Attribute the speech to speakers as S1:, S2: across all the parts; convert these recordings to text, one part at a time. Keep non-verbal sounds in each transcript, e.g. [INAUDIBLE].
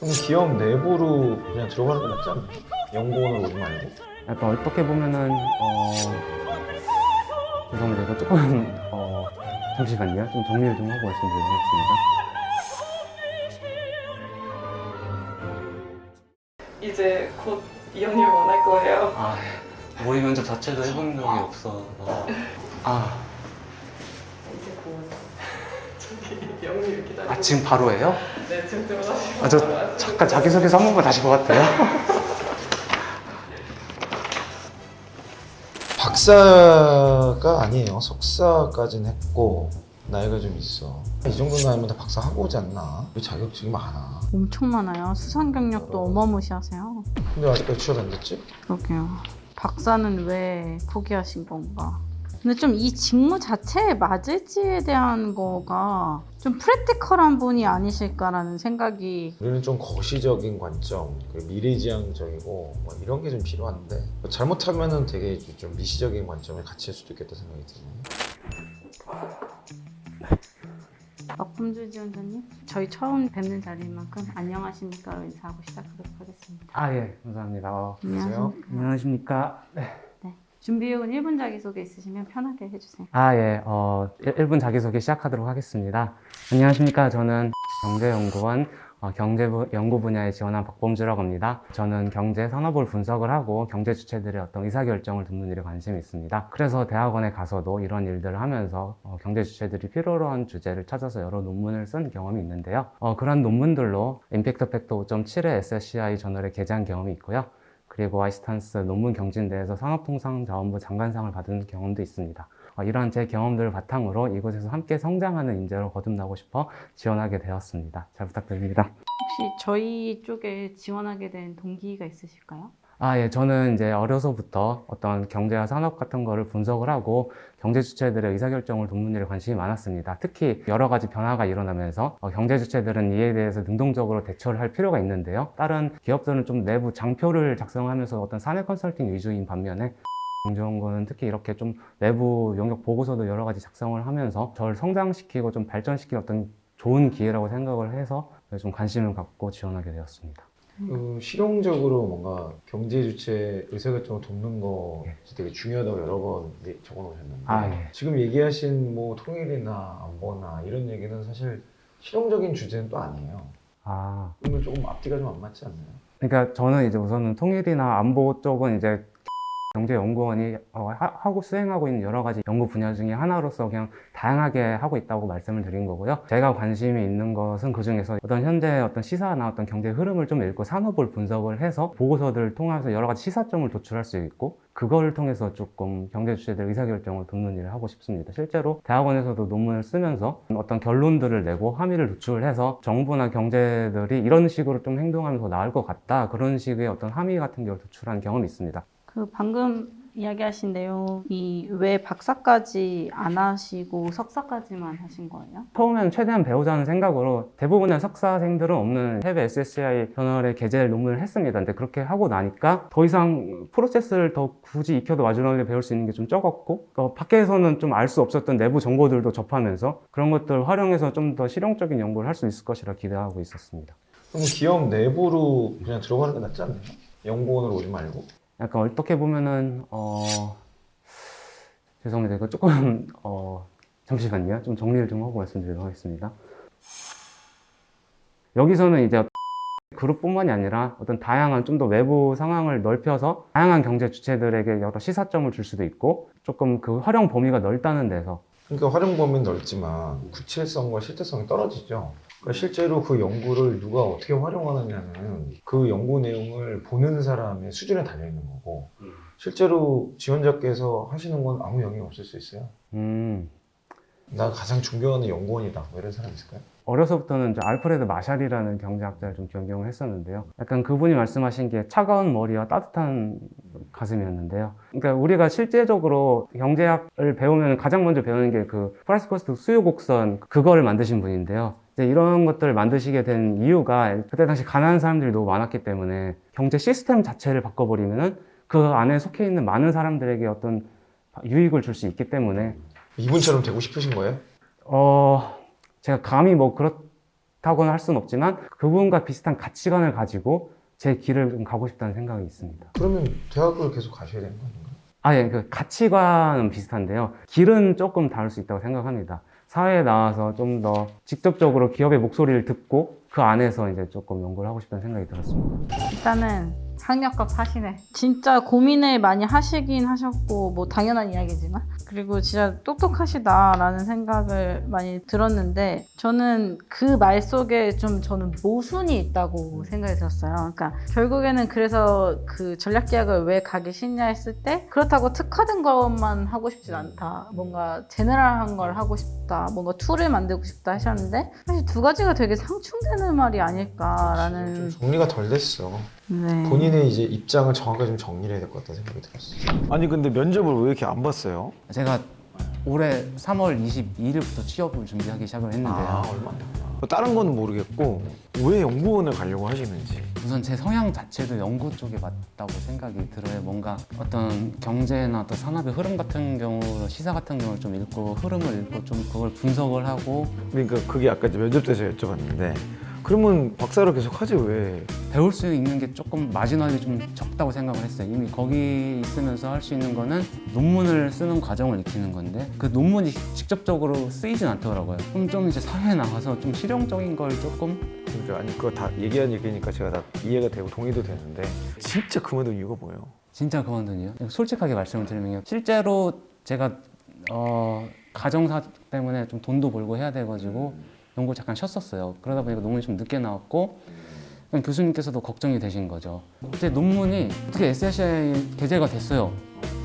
S1: 그럼 기업 내부로 그냥 들어가는 게 낫지 않나요? 연구원으로 오지 말고?
S2: 약간 어떻게 보면은 어 죄송합니다 이거 조금 어 잠시만요 좀 정리를 좀 하고 말씀드리도록 하겠습니다
S3: 이제 곧 이혼을 원할 거예요.
S2: 아 모의 면접 자체도 해본 적이 없어서 아,
S3: 이제 곧 저기 영희를 기다리고.
S2: 아 지금 바로예요?
S3: 네 지금 들어가시고.
S2: 아 저 잠깐 자기소개서 한 번만 다시 것 같아요 [LAUGHS]
S1: 박사가 아니에요. 석사까지는 했고 나이가 좀 있어. 이 정도 나이면 다 박사 하고 오지 않나? 왜 자격증이 많아?
S4: 엄청 많아요. 수상 경력도 어마무시하세요.
S1: 근데 아직까지 취업 안 됐지?
S4: 그러게요. 박사는 왜 포기하신 건가? 근데 좀 이 직무 자체에 맞을지에 대한 거가 좀 프랙티컬한 분이 아니실까라는 생각이
S1: 우리는 좀 거시적인 관점, 그 미래지향적이고 뭐 이런 게 좀 필요한데 뭐 잘못하면은 되게 좀 미시적인 관점을 같이 할 수도 있겠다 생각이 드네.
S4: 박범주 지원자님 저희 처음 뵙는 자리인 만큼 안녕하십니까 인사하고 시작하도록 하겠습니다.
S2: 아 예 감사합니다 어,
S1: 안녕하세요.
S2: 안녕하십니까
S4: 준비해온 1분 자기소개 있으시면 편하게 해주세요.
S2: 아, 예. 어, 1분 자기소개 시작하도록 하겠습니다. 안녕하십니까. 저는 경제연구원 어, 경제 부 연구 분야에 지원한 박범주라고 합니다. 저는 경제 산업을 분석을 하고 경제 주체들의 어떤 의사결정을 돕는 일에 관심이 있습니다. 그래서 대학원에 가서도 이런 일들을 하면서 어, 경제 주체들이 필요로 한 주제를 찾아서 여러 논문을 쓴 경험이 있는데요. 어, 그런 논문들로 임팩트 팩터 5.7의 SSCI 저널에 게재한 경험이 있고요. 그리고 아이스탄스 논문 경진대에서 산업통상자원부 장관상을 받은 경험도 있습니다. 어, 이러한 제 경험들을 바탕으로 이곳에서 함께 성장하는 인재로 거듭나고 싶어 지원하게 되었습니다. 잘 부탁드립니다.
S4: 혹시 저희 쪽에 지원하게 된 동기가 있으실까요?
S2: 아, 예. 저는 이제 어려서부터 어떤 경제와 산업 같은 거를 분석을 하고 경제 주체들의 의사결정을 돕는 일에 관심이 많았습니다. 특히 여러 가지 변화가 일어나면서 어, 경제 주체들은 이에 대해서 능동적으로 대처를 할 필요가 있는데요. 다른 기업들은 좀 내부 장표를 작성하면서 어떤 사내 컨설팅 위주인 반면에 경제연구는 특히 이렇게 좀 내부 영역 보고서도 여러 가지 작성을 하면서 저를 성장시키고 좀 발전시키는 어떤 좋은 기회라고 생각을 해서 좀 관심을 갖고 지원하게 되었습니다.
S1: 그 실용적으로 뭔가 경제 주체 의사결정을 돕는 거 되게 중요하다고 여러 번 적어 놓으셨는데
S2: 아, 예.
S1: 지금 얘기하신 뭐 통일이나 안보나 이런 얘기는 사실 실용적인 주제는 또 아니에요.
S2: 아,
S1: 그러면 조금 앞뒤가 좀 안 맞지 않나요?
S2: 그러니까 저는 이제 우선은 통일이나 안보 쪽은 이제 경제연구원이 어, 하- 하고 수행하고 있는 여러 가지 연구 분야 중에 하나로서 그냥 다양하게 하고 있다고 말씀을 드린 거고요. 제가 관심이 있는 것은 그 중에서 어떤 현재 어떤 시사나 어떤 경제 흐름을 좀 읽고 산업을 분석을 해서 보고서들을 통해서 여러 가지 시사점을 도출할 수 있고 그걸 통해서 조금 경제 주체들 의사결정을 돕는 일을 하고 싶습니다. 실제로 대학원에서도 논문을 쓰면서 어떤 결론들을 내고 함의를 도출해서 정부나 경제들이 이런 식으로 좀 행동하면 더 나을 것 같다. 그런 식의 어떤 함의 같은 걸 도출한 경험이 있습니다.
S4: 그 방금 이야기하신 내용이 왜 박사까지 안 하시고 석사까지만 하신 거예요?
S2: 처음에는 최대한 배우자는 생각으로 대부분의 석사생들은 없는 해외 SSCI 저널에 게재를 논문을 했습니다. 근데 그렇게 하고 나니까 더 이상 프로세스를 더 굳이 익혀도 마지막에 배울 수 있는 게 좀 적었고 어, 밖에서는 좀 알 수 없었던 내부 정보들도 접하면서 그런 것들을 활용해서 좀 더 실용적인 연구를 할 수 있을 것이라 기대하고 있었습니다.
S1: 그럼 기업 내부로 그냥 들어가는 게 낫지 않나요? 연구원으로 오지 말고
S2: 약간 어떻게 보면은 어 죄송합니다. 이거 조금 [LAUGHS] 어 잠시만요. 좀 정리를 좀 하고 말씀드리도록 하겠습니다. 여기서는 이제 [LAUGHS] 그룹뿐만이 아니라 어떤 다양한 좀 더 외부 상황을 넓혀서 다양한 경제 주체들에게 여러 시사점을 줄 수도 있고 조금 그 활용 범위가 넓다는 데서
S1: 그러니까 활용 범위는 넓지만 구체성과 실제성이 떨어지죠. 그러니까 실제로 그 연구를 누가 어떻게 활용하느냐는 그 연구 내용을 보는 사람의 수준에 달려 있는 거고 실제로 지원자께서 하시는 건 아무 영향이 없을 수 있어요.
S2: 음
S1: 나 가장 존경하는 연구원이다. 뭐 이런 사람 있을까요?
S2: 어려서부터는 저 알프레드 마샬이라는 경제학자를 좀 존경을 했었는데요. 약간 그분이 말씀하신 게 차가운 머리와 따뜻한 가슴이었는데요. 그러니까 우리가 실제적으로 경제학을 배우면 가장 먼저 배우는 게 그 프라이스 코스트 수요 곡선 그거를 만드신 분인데요. 이런 것들을 만드시게 된 이유가 그때 당시 가난한 사람들이 너무 많았기 때문에 경제 시스템 자체를 바꿔버리면은 그 안에 속해 있는 많은 사람들에게 어떤 유익을 줄 수 있기 때문에
S1: 이분처럼 되고 싶으신 거예요?
S2: 어, 제가 감히 뭐 비슷하거나 할 수는 없지만 그분과 비슷한 가치관을 가지고 제 길을 좀 가고 싶다는 생각이 있습니다.
S1: 그러면 대학을 계속 가셔야 되는 거 아닌가요?
S2: 아, 예, 그 가치관은 비슷한데요. 길은 조금 다를 수 있다고 생각합니다. 사회에 나와서 좀 더 직접적으로 기업의 목소리를 듣고 그 안에서 이제 조금 연구를 하고 싶다는 생각이 들었습니다.
S4: 일단은 학력과 파시네. 진짜 고민을 많이 하시긴 하셨고 뭐 당연한 이야기지만 그리고 진짜 똑똑하시다라는 생각을 많이 들었는데 저는 그 말 속에 좀 저는 모순이 있다고 생각이 들었어요. 그러니까 결국에는 그래서 그 전략 계약을 왜 가기 싫냐 했을 때 그렇다고 특화된 것만 하고 싶진 않다. 뭔가 제너럴한 걸 하고 싶다. 뭔가 툴을 만들고 싶다 하셨는데 사실 두 가지가 되게 상충되는 말이 아닐까라는
S1: 좀 정리가 덜 됐어.
S4: 네.
S1: 본인의 이제 입장을 정확하게 좀 정리를 해야 될 것 같다는 생각이 들었어. 아니 근데 면접을 왜 이렇게 안 봤어요?
S2: 제가 올해 3월 22일부터 취업을 준비하기 시작을 했는데요.
S1: 아 얼마. 다른 거는 모르겠고 왜 연구원을 가려고 하시는지.
S2: 우선 제 성향 자체도 연구 쪽에 맞다고 생각이 들어요. 뭔가 어떤 경제나 어떤 산업의 흐름 같은 경우로 시사 같은 경우를 좀 읽고 흐름을 읽고 좀 그걸 분석을 하고
S1: 그러니까 그게 아까 면접 때서 여쭤봤는데 그러면 박사를 계속 하지 왜?
S2: 배울 수 있는 게 조금 마지막에 좀 적다고 생각을 했어요. 이미 거기 있으면서 할 수 있는 거는 논문을 쓰는 과정을 익히는 건데 그 논문이 직접적으로 쓰이진 않더라고요. 그럼 좀 이제 사회에 나가서 좀 실용적인 걸 조금
S1: 그러니까 아니 그거 다 얘기한 얘기니까 제가 다 이해가 되고 동의도 되는데 진짜 그만둔 이유가 뭐예요?
S2: 진짜 그만둔이요? 솔직하게 말씀을 드리면 실제로 제가 어, 가정사 때문에 좀 돈도 벌고 해야 돼가지고 연구 잠깐 쉬었었어요. 그러다 보니까 논문이 좀 늦게 나왔고 그냥 교수님께서도 걱정이 되신 거죠. 그때 논문이 어떻게 SSI 게재가 됐어요.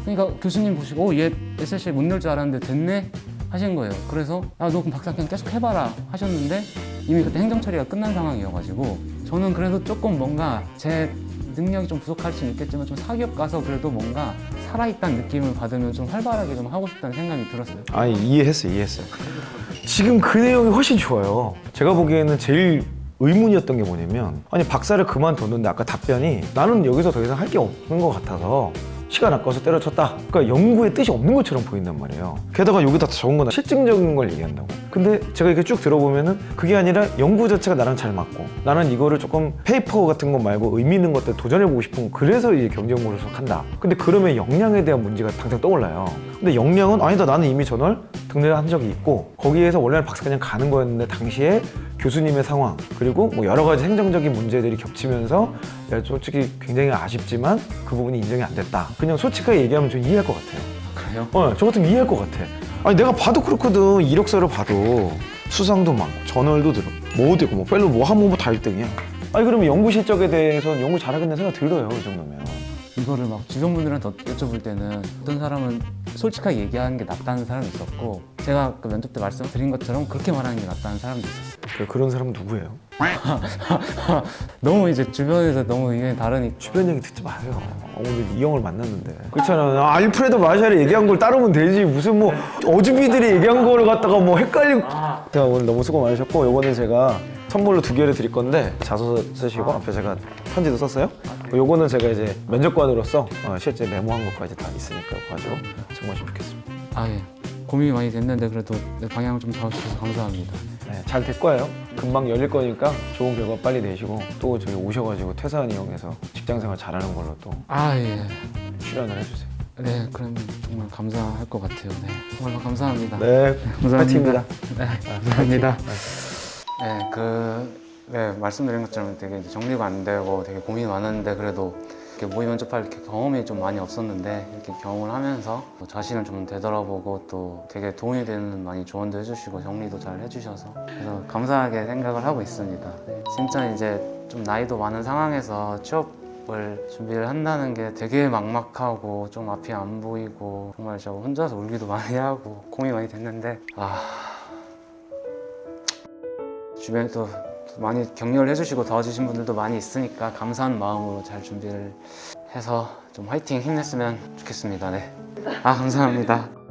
S2: 그러니까 교수님 보시고 어, 얘 SSI 못낼줄 알았는데 됐네 하신 거예요. 그래서 아, 너 그럼 박사 그냥 계속 해봐라 하셨는데 이미 그때 행정 처리가 끝난 상황이어가지고 저는 그래도 조금 뭔가 제 능력이 좀 부족할 수는 있겠지만 좀 사기업 가서 그래도 뭔가 살아있다는 느낌을 받으면 좀 활발하게 좀 하고 싶다는 생각이 들었어요.
S1: 아니 이해했어요 이해했어요 지금 그 내용이 훨씬 좋아요. 제가 보기에는 제일 의문이었던 게 뭐냐면 아니 박사를 그만뒀는데 아까 답변이 나는 여기서 더 이상 할 게 없는 것 같아서 시간 아까워서 때려쳤다. 그러니까 연구에 뜻이 없는 것처럼 보인단 말이에요. 게다가 여기다 적은 건 실증적인 걸 얘기한다고. 근데 제가 이렇게 쭉 들어보면은 그게 아니라 연구 자체가 나랑 잘 맞고 나는 이거를 조금 페이퍼 같은 거 말고 의미 있는 것들 도전해보고 싶은 거. 그래서 이제 경제연구를 한다. 근데 그러면 역량에 대한 문제가 당장 떠올라요. 근데 역량은 아니다. 나는 이미 전월 등록을 한 적이 있고 거기에서 원래는 박사 그냥 가는 거였는데 당시에 교수님의 상황 그리고 뭐 여러 가지 행정적인 문제들이 겹치면서 야, 솔직히 굉장히 아쉽지만 그 부분이 인정이 안 됐다 그냥 솔직하게 얘기하면 좀 이해할 것 같아요
S2: 그래요?
S1: 어, 저 같으면 이해할 것 같아. 아니 내가 봐도 그렇거든. 이력서를 봐도 수상도 많고 전월도 들어. 뭐도 있고 뭐 펠로 뭐 하면 뭐다 1등이야. 아니 그러면 연구 실적에 대해서는 연구 잘하겠다는 생각 들어요. 이 정도면.
S2: 이거를 막 주변 분들한테 여쭤볼 때는 어떤 사람은 솔직하게 얘기하는 게 낫다는 사람이 있었고 제가 그 면접 때 말씀드린 것처럼 그렇게 말하는 게 낫다는 사람도 있었어요.
S1: 그- 그런 사람은 누구예요? [LAUGHS]
S2: 너무 이제 주변에서 너무 의견이 다르니까
S1: 주변 얘기 듣지 마세요. 오늘 이 형을 만났는데. 그렇잖아. 아, 알프레도 마샬이 얘기한 걸 따르면 되지. 무슨 뭐 어즈비들이 얘기한 거를 갖다가 뭐 헷갈리고. 자 오늘 너무 수고 많으셨고 요거는 제가 선물로 두 개를 드릴 건데 자소 쓰시고 앞에 제가 편지도 썼어요. 요거는 제가 이제 면접관으로서 어, 실제 메모한 것까지 다 있으니까 가지고 정말 좋겠습니다.
S2: 아 예. 고민이 많이 됐는데 그래도 내 방향을 좀 잡아주셔서 감사합니다.
S1: 네, 잘될 거예요. 금방 열릴 거니까 좋은 결과 빨리 내시고 또 저기 오셔가지고 퇴사한 이용해서 직장생활 잘하는 걸로 또
S2: 아 예.
S1: 출연을 해주세요.
S2: 네, 그럼 정말 감사할 것 같아요. 네, 정말 감사합니다.
S1: 네,
S2: 감사합니다.
S1: 파이팅입니다.
S2: 네, 감사합니다. 네, 그, 네, 말씀드린 것처럼 되게 이제 정리가 안 되고 되게 고민이 많았는데 그래도 이렇게 모의 면접할 경험이 좀 많이 없었는데 이렇게 경험을 하면서 뭐 자신을 좀 되돌아보고 또 되게 도움이 되는 많이 조언도 해주시고 정리도 잘 해주셔서 그래서 감사하게 생각을 하고 있습니다. 네, 진짜 이제 좀 나이도 많은 상황에서 취업 을 준비를 한다는 게 되게 막막하고 좀 앞이 안 보이고 정말 저 혼자서 울기도 [LAUGHS] 많이 하고 고민이 많이 됐는데 아 주변에 또 많이 격려를 해주시고 도와주신 분들도 많이 있으니까 감사한 마음으로 잘 준비를 해서 좀 화이팅 힘냈으면 좋겠습니다. 네. 아 감사합니다.